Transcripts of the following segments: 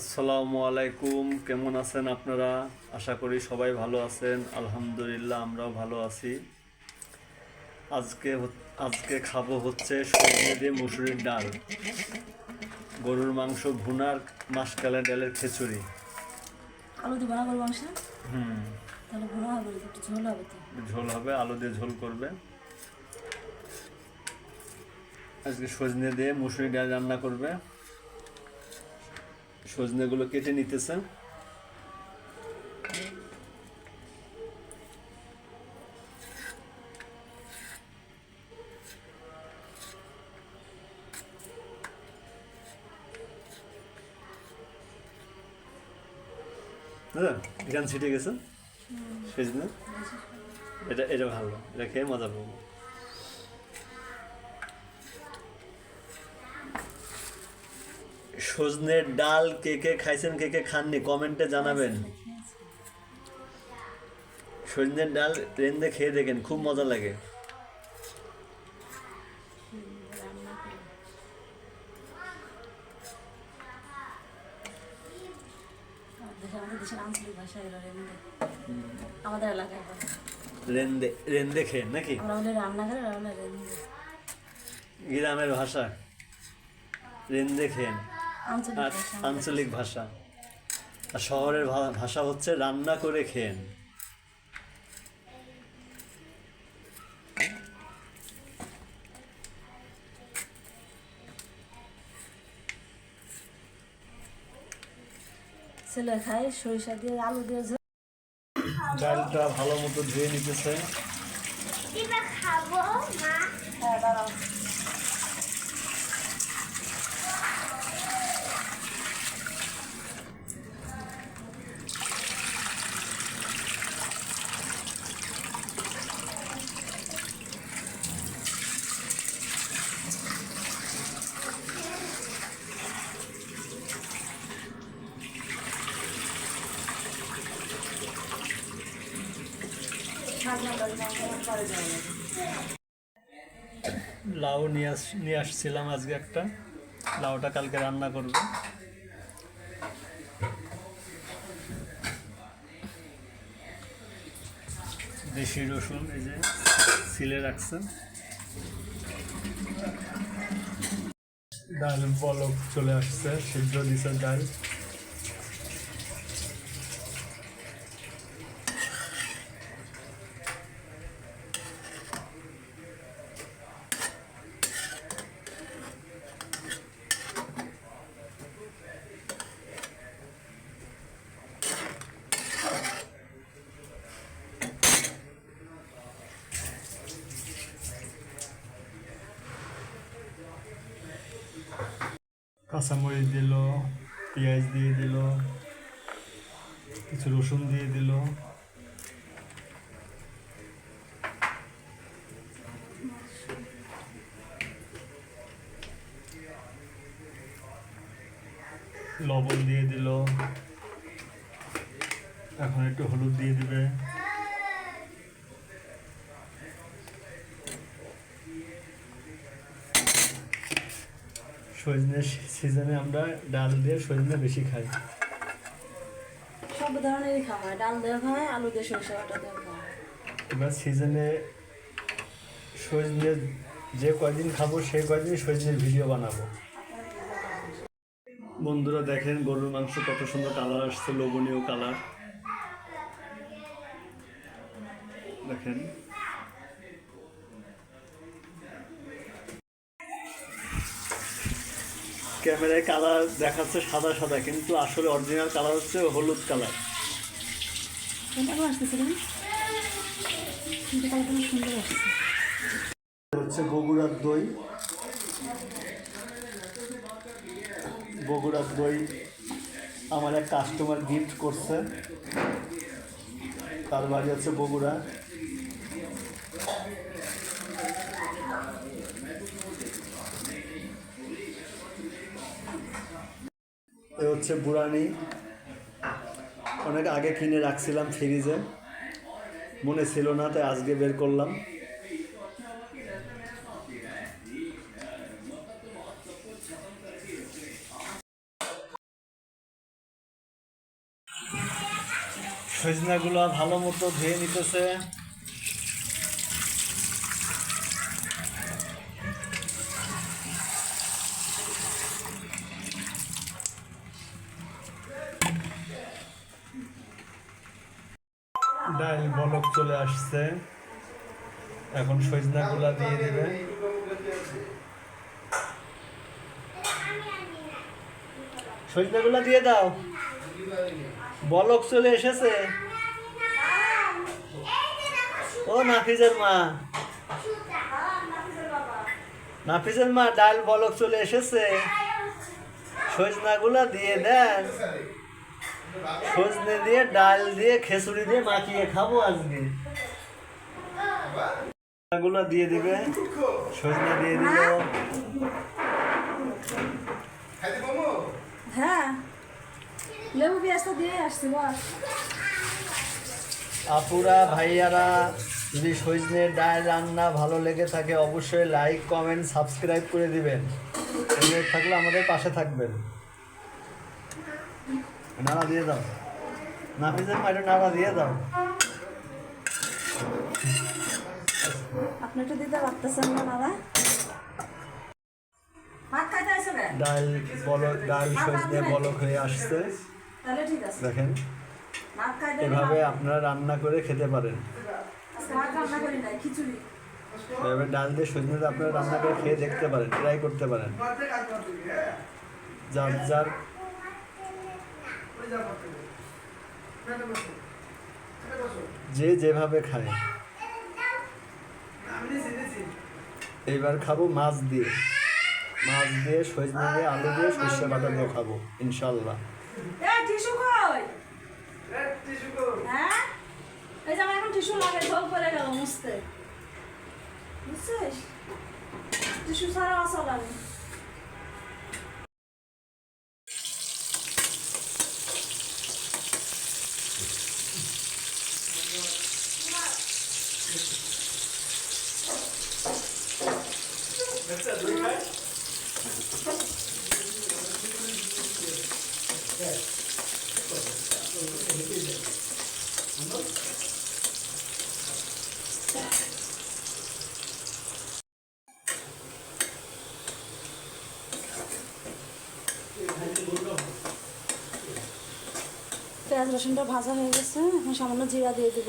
আসসালামু আলাইকুম কেমন আছেন আপনারা? আশা করি সবাই ভালো আছেন। আলহামদুলিল্লাহ আমরাও ভালো আছি। আজকে আজকে খাব হচ্ছে সজনে দিয়ে মুসুরির ডাল। গরুর মাংস ভুনার মাসকালের ডালের খিচুড়ি। আলু দিয়ে করব মাংস? হুম। তাহলে ভোলা হবে ঝোল হবে ঝোল হবে আলু দিয়ে ঝোল করবে। আজকে সজনে দিয়ে মুসুরি ডাল রান্না করবে। সজনেগুলো কেটে নিতেছে দাদা এখানে ছিটে গেছে। সজনে এটা এটা ভালো এটা খেয়ে মজা পাবো। সজনের ডাল কে কে খাইছেন কে কে খাননি কমেন্টে জানাবেন। সজনের ডাল রেন্দে খেয়ে দেখেন খুব মজা লাগে। আমাদের এলাকায় রেন্দে রেন্দে খেয়ে নাকি? গ্রামের ভাষা। রেন্দে খেয়েন আঞ্চলিক ভাষা। আর শহরের ভাষা হচ্ছে রান্না করে খেয়েন ছেলে খায় সরিষা দিয়ে আলু দিয়ে ডালটা ভালো মতো ধুয়ে নিতেছে এবার খাব মা হ্যাঁ দাঁড়াও ঠান্ডা করে পরে যাওয়া লাগে লাউ নিয়ে আস, নিয়ে আসছিলাম আজকে একটা। লাউটা কালকে রান্না করবে। দেশি রসুন এই যে সিলে রাখছেন। ডাল বলক চলে আসছে, সিদ্ধ দিছে ডাল। কাঁচামরিচ দিল, পেঁয়াজ দিয়ে দিল, কিছু রসুন দিয়ে দিল। লবণ দিয়ে দিল। এখন একটু হলুদ দিয়ে দিবে। সজনে সিজনে আমরা ডাল দিয়ে সজনে বেশি খাই। সব ধরনেরই খাওয়া হয়। ডাল দেওয়া খাওয়া হয় আলু দিয়ে সরিষা বাটা দেওয়া খাওয়া হয়। এবার সিজনে সজনে যে কয়দিন খাব সেই কয়দিন সজনের ভিডিও বানাবো। বন্ধুরা দেখেন গরুর মাংস কত সুন্দর কালার আসছে লোভনীয় কালার। দেখেন। ক্যামেরায় কালার দেখাচ্ছে সাদা সাদা কিন্তু আসলে অরিজিনাল কালার হচ্ছে হলুদ কালার হচ্ছে বগুড়ার দই। বগুড়ার দই আমার এক কাস্টমার গিফট করছে। তার বাড়ি হচ্ছে বগুড়া। হচ্ছে বুড়ানি। অনেক আগে কিনে রাখছিলাম ফ্রিজে মনে ছিল না, তাই আজকে বের করলাম। সজনাগুলো ভালো মতো ধুয়ে নিতেছে। ডাল বলক চলে আসছে। এখন সজনাগুলা দিয়ে দেবে। সজনা গুলা দিয়ে দাও। বলক চলে এসেছে। ও নাফিজের মা। নাফিজের মা, ডাল বলক চলে এসেছে। সজনাগুলা দিয়ে দেন। সজনে দিয়ে ডাল দিয়ে খেসুড়ি দিয়ে মাখিয়ে খাব আজকে। গুলো দিয়ে দিবে। সজনা দিয়ে দিল। হ্যাঁ। লেবু পেঁয়াজটা দিয়ে আসছি বস। আপুরা ভাইয়ারা যদি সজনে ডাল রান্না ভালো লেগে থাকে অবশ্যই লাইক কমেন্ট সাবস্ক্রাইব করে দিবেন। থাকলে আমাদের পাশে থাকবেন। নাড়া দিয়ে দাও। নাফিজের মাইরে নাড়া দিয়ে দাও। আপনি একটু দিতে পারতেছেন না রে। ডাল বলক ডাল সজনে বলক হয়ে আসছে। দেখেন এভাবে আপনারা রান্না করে খেতে পারেন। এভাবে ডাল দিয়ে সজনে আপনারা রান্না করে খেয়ে দেখতে পারেন ট্রাই করতে পারেন। যার যার যে যেভাবে খায়। এইবার খাব মাছ দিয়ে। মাছ দিয়ে সজনে দিয়ে আলু দিয়ে সর্ষে বাটা দিয়ে খাব ইনশাল্লাহ এ টিস্যু কই? হ্যাঁ এই যে আমার এখন টিস্যু লাগে ঢোক পরে গেল মুছতে বুঝছিস টিস্যু ছাড়া আসা লাগে পেঁয়াজ রসুনটা ভাজা হয়ে গেছে এখন সামান্য জিরা দিয়ে দিব।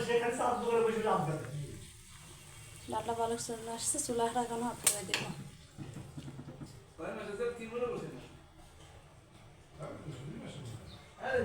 সেখানে সাত দোকানে বসে লাভ যাবে লাটলা পালক চলে আসছে চুলা রাখানো হাত করে দেবো আরে